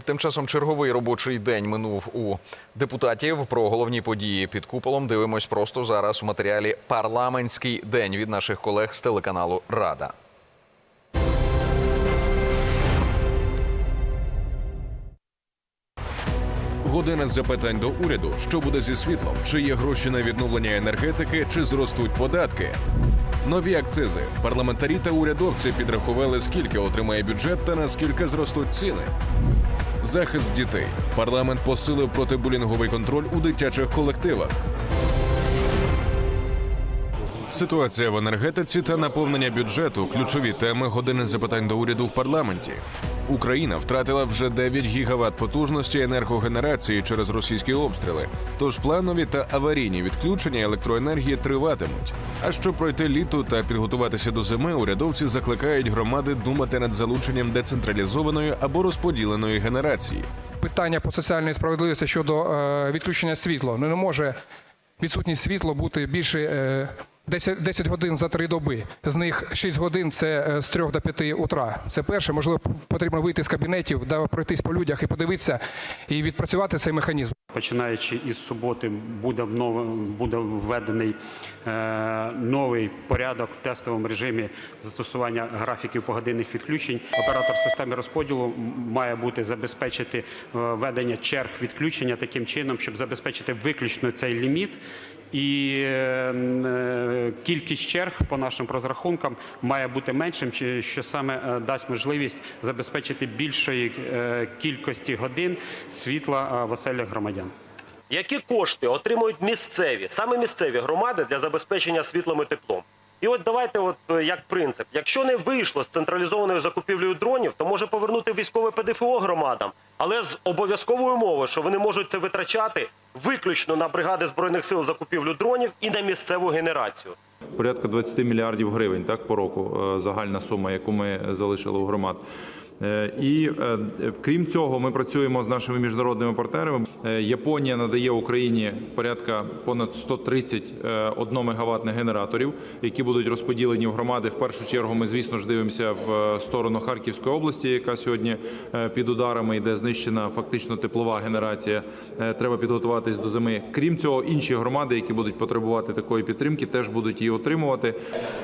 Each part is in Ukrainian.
Тим часом черговий робочий день минув у депутатів. Про головні події під куполом дивимось просто зараз у матеріалі Парламентський день від наших колег з телеканалу Рада. Година запитань до уряду: що буде зі світлом? Чи є гроші на відновлення енергетики, чи зростуть податки? Нові акцизи. Парламентарі та урядовці підрахували, скільки отримає бюджет та наскільки зростуть ціни. Захист дітей. Парламент посилив протибулінговий контроль у дитячих колективах. Ситуація в енергетиці та наповнення бюджету ключові теми години запитань до уряду в парламенті. Україна втратила вже 9 гігават потужності енергогенерації через російські обстріли. Тож планові та аварійні відключення електроенергії триватимуть. А щоб пройти літо та підготуватися до зими, урядовці закликають громади думати над залученням децентралізованої або розподіленої генерації. питання по соціальній справедливості щодо е, відключення світла. Ну, не може відсутність світла бути більше е, 10, 10 годин за три доби. З них 6 годин це е, з 3 до 5 утра. Це перше. Можливо, потрібно вийти з кабінетів, да, пройтись по людях і подивитися і відпрацювати цей механізм. Починаючи із суботи, буде буде введений е, новий порядок в тестовому режимі застосування графіків погодинних відключень. Оператор системи розподілу має бути забезпечити е, ведення черг відключення таким чином, щоб забезпечити виключно цей ліміт. І е, м, е, кількість черг по нашим розрахункам має бути меншим, що саме е, дасть можливість забезпечити більшої е, кількості годин світла в оселях громадян. Які кошти отримують місцеві, саме місцеві громади для забезпечення світлом і теплом? І от давайте, от е, як принцип, якщо не вийшло з централізованою закупівлею дронів, то може повернути військове ПДФО громадам, але з обов'язковою умовою, що вони можуть це витрачати виключно на бригади збройних сил закупівлю дронів і на місцеву генерацію. порядка 20 мільярдів гривень так по року е, загальна сума, яку ми залишили у громад. Е, І е, крім цього, ми працюємо з нашими міжнародними партнерами. Е, Японія надає Україні порядка понад 130 1 мегаваттних генераторів, які будуть розподілені в громади. В першу чергу ми, звісно ж, дивимося в сторону Харківської області, яка сьогодні під ударами йде знищена фактично теплова генерація. Треба підготуватись до зими. Крім цього, інші громади, які будуть потребувати такої підтримки, теж будуть її отримувати.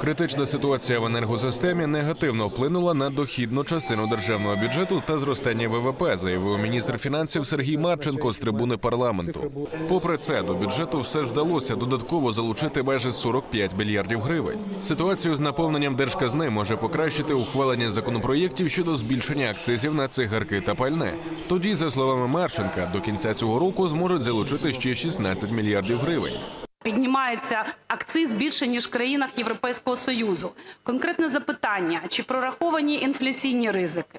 Критична ситуація в енергосистемі негативно вплинула на дохідну частину державного бюджету та зростання ВВП, заявив міністр фінансів Сергій Марченко з трибуни парламенту. Попри це, до бюджету все ж вдалося додатково залучити майже 45 мільярдів гривень. Ситуацію з наповненням держказни може покращити ухвалення законопроєктів щодо збільшення акцизів на цигарки та пальне. Тоді, за словами Марченка, до кінця цього року зможуть залучити ще 16 мільярдів гривень. Піднімається акциз більше ніж в країнах Європейського союзу. Конкретне запитання: чи прораховані інфляційні ризики?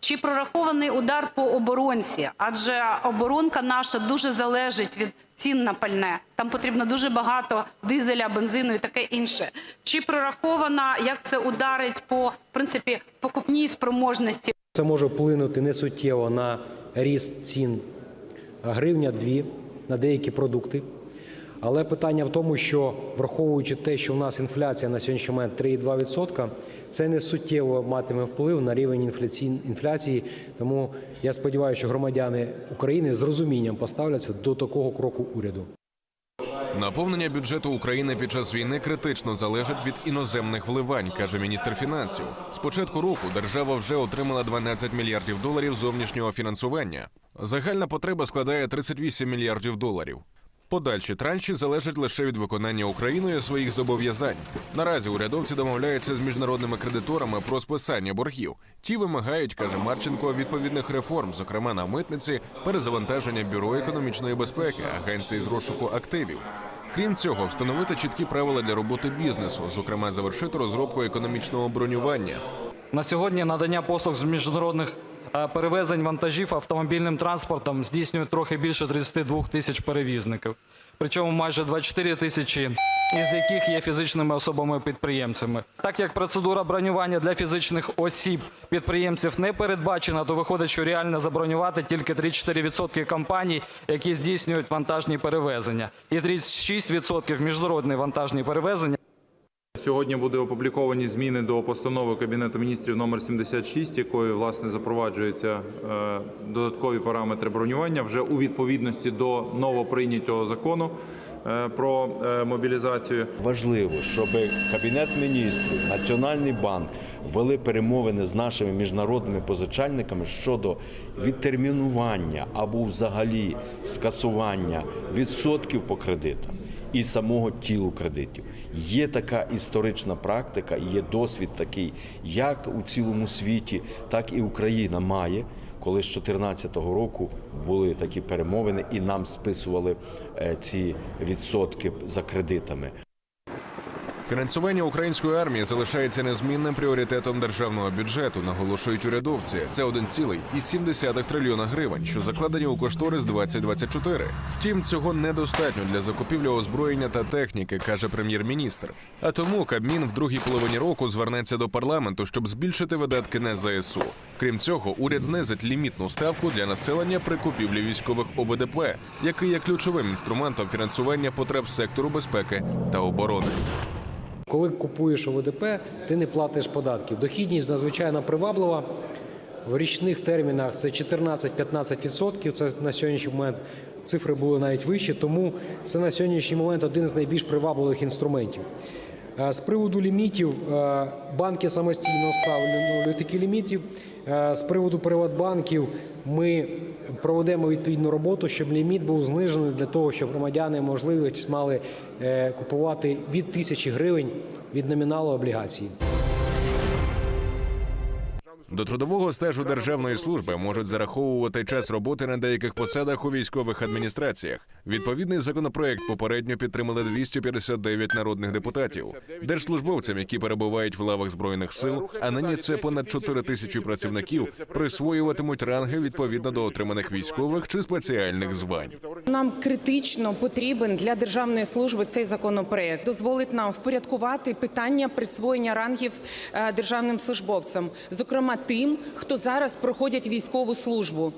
Чи прорахований удар по оборонці? Адже оборонка наша дуже залежить від цін на пальне. Там потрібно дуже багато дизеля, бензину і таке інше. Чи прорахована, як це ударить по в принципі покупній спроможності Це може вплинути несуттєво на ріст цін гривня, дві на деякі продукти. Але питання в тому, що враховуючи те, що у нас інфляція на сьогоднішній момент 3,2%, це не суттєво матиме вплив на рівень інфляції. Тому я сподіваюся, що громадяни України з розумінням поставляться до такого кроку уряду. Наповнення бюджету України під час війни критично залежить від іноземних вливань, каже міністр фінансів. З початку року держава вже отримала 12 мільярдів доларів зовнішнього фінансування. Загальна потреба складає 38 мільярдів доларів. Подальші транші залежать лише від виконання Україною своїх зобов'язань. Наразі урядовці домовляються з міжнародними кредиторами про списання боргів. Ті вимагають, каже Марченко, відповідних реформ, зокрема на митниці, перезавантаження бюро економічної безпеки, агенції з розшуку активів. Крім цього, встановити чіткі правила для роботи бізнесу, зокрема завершити розробку економічного бронювання. На сьогодні надання послуг з міжнародних перевезень вантажів автомобільним транспортом здійснює трохи більше 32 тисяч перевізників. Причому майже 24 тисячі, із яких є фізичними особами-підприємцями. Так як процедура бронювання для фізичних осіб підприємців не передбачена, то виходить, що реально забронювати тільки 3-4% компаній, які здійснюють вантажні перевезення, і 36% міжнародні вантажні перевезення. Сьогодні буде опубліковані зміни до постанови Кабінету міністрів номер 76, якою власне запроваджуються е, додаткові параметри бронювання вже у відповідності до новоприйнятого закону е, про е, мобілізацію. Важливо, щоб Кабінет міністрів, Національний банк вели перемовини з нашими міжнародними позичальниками щодо відтермінування або взагалі скасування відсотків по кредитам і самого тілу кредитів. Є така історична практика, є досвід такий, як у цілому світі, так і Україна має. Коли з 2014 року були такі перемовини, і нам списували е, ці відсотки за кредитами. Фінансування української армії залишається незмінним пріоритетом державного бюджету, наголошують урядовці. Це 1,7 трильйона гривень, що закладені у кошторис 2024. Втім, цього недостатньо для закупівлі озброєння та техніки, каже прем'єр-міністр. А тому Кабмін в другій половині року звернеться до парламенту, щоб збільшити видатки на ЗСУ. Крім цього, уряд знизить лімітну ставку для населення при купівлі військових ОВДП, який є ключовим інструментом фінансування потреб сектору безпеки та оборони. Коли купуєш ОВДП, ти не платиш податків. Дохідність надзвичайно приваблива. В річних термінах це 14-15%. Це на сьогоднішній момент цифри були навіть вищі, тому це на сьогоднішній момент один з найбільш привабливих інструментів. Е, З приводу лімітів, е, банки самостійно встановлюють такі лімітів. Е, З приводу приватбанків ми проведемо відповідну роботу, щоб ліміт був знижений для того, щоб громадяни можливість мали е, купувати від тисячі гривень від номіналу облігації. До трудового стажу державної служби можуть зараховувати час роботи на деяких посадах у військових адміністраціях. Відповідний законопроект попередньо підтримали 259 народних депутатів. Держслужбовцям, які перебувають в лавах збройних сил, а нині це понад 4 тисячі працівників, присвоюватимуть ранги відповідно до отриманих військових чи спеціальних звань. Нам критично потрібен для державної служби цей законопроект. Дозволить нам впорядкувати питання присвоєння рангів е, державним службовцям, зокрема тим, хто зараз проходять військову службу.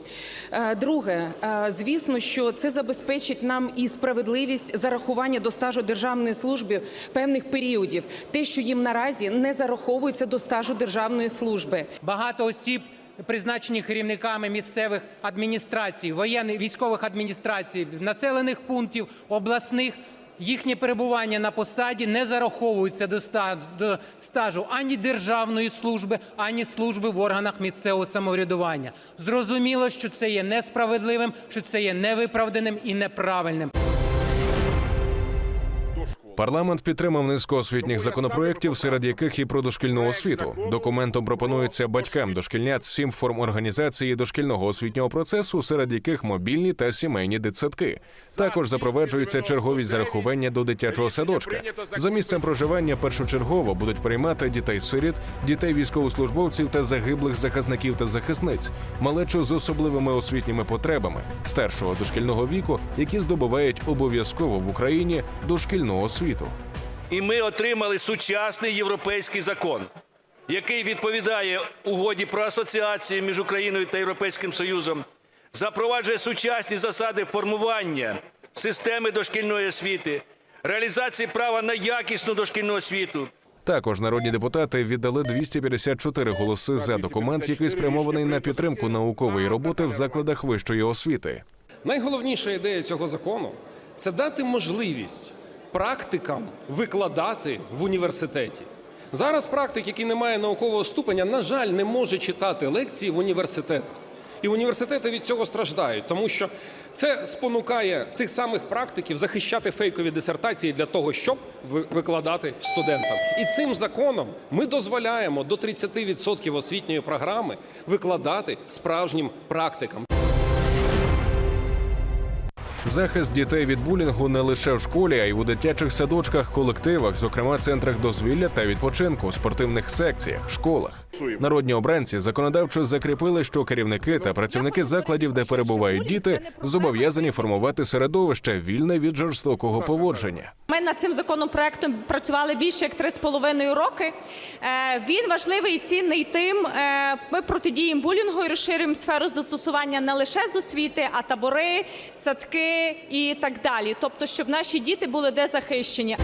Е, Друге, е, звісно, що це забезпечить нам і справедливість зарахування до стажу державної служби певних періодів, те, що їм наразі не зараховується до стажу державної служби. Багато осіб призначені керівниками місцевих адміністрацій, воєнних військових адміністрацій, населених пунктів, обласних. Їхнє перебування на посаді не зараховується до ста- до стажу ані державної служби, ані служби в органах місцевого самоврядування. Зрозуміло, що це є несправедливим, що це є невиправданим і неправильним. Парламент підтримав низку освітніх законопроєктів, серед яких і про дошкільну освіту. Документом пропонується батькам дошкільнят сім форм організації дошкільного освітнього процесу, серед яких мобільні та сімейні дитсадки. Також запроваджується черговість зарахування до дитячого садочка. За місцем проживання першочергово будуть приймати дітей-сиріт, дітей військовослужбовців та загиблих захисників та захисниць, малечу з особливими освітніми потребами старшого дошкільного віку, які здобувають обов'язково в Україні дошкільну освіту. І ми отримали сучасний європейський закон, який відповідає угоді про асоціацію між Україною та Європейським Союзом, запроваджує сучасні засади формування системи дошкільної освіти, реалізації права на якісну дошкільну освіту. Також народні депутати віддали 254 голоси за документ, який спрямований на підтримку наукової роботи в закладах вищої освіти. Найголовніша ідея цього закону це дати можливість практикам викладати в університеті. Зараз практик, який не має наукового ступеня, на жаль, не може читати лекції в університетах. І університети від цього страждають, тому що це спонукає цих самих практиків захищати фейкові дисертації для того, щоб ви- викладати студентам. І цим законом ми дозволяємо до 30% освітньої програми викладати справжнім практикам. Захист дітей від булінгу не лише в школі, а й у дитячих садочках, колективах, зокрема центрах дозвілля та відпочинку, спортивних секціях, школах. Народні обранці законодавчо закріпили, що керівники та працівники закладів, де перебувають діти, зобов'язані формувати середовище вільне від жорстокого поводження. Ми над цим законопроектом працювали більше як три з половиною роки. Е, Він важливий і цінний тим. е, Ми протидіємо булінгу і розширюємо сферу застосування не лише з освіти, а табори, садки і так далі. Тобто, щоб наші діти були де захищені.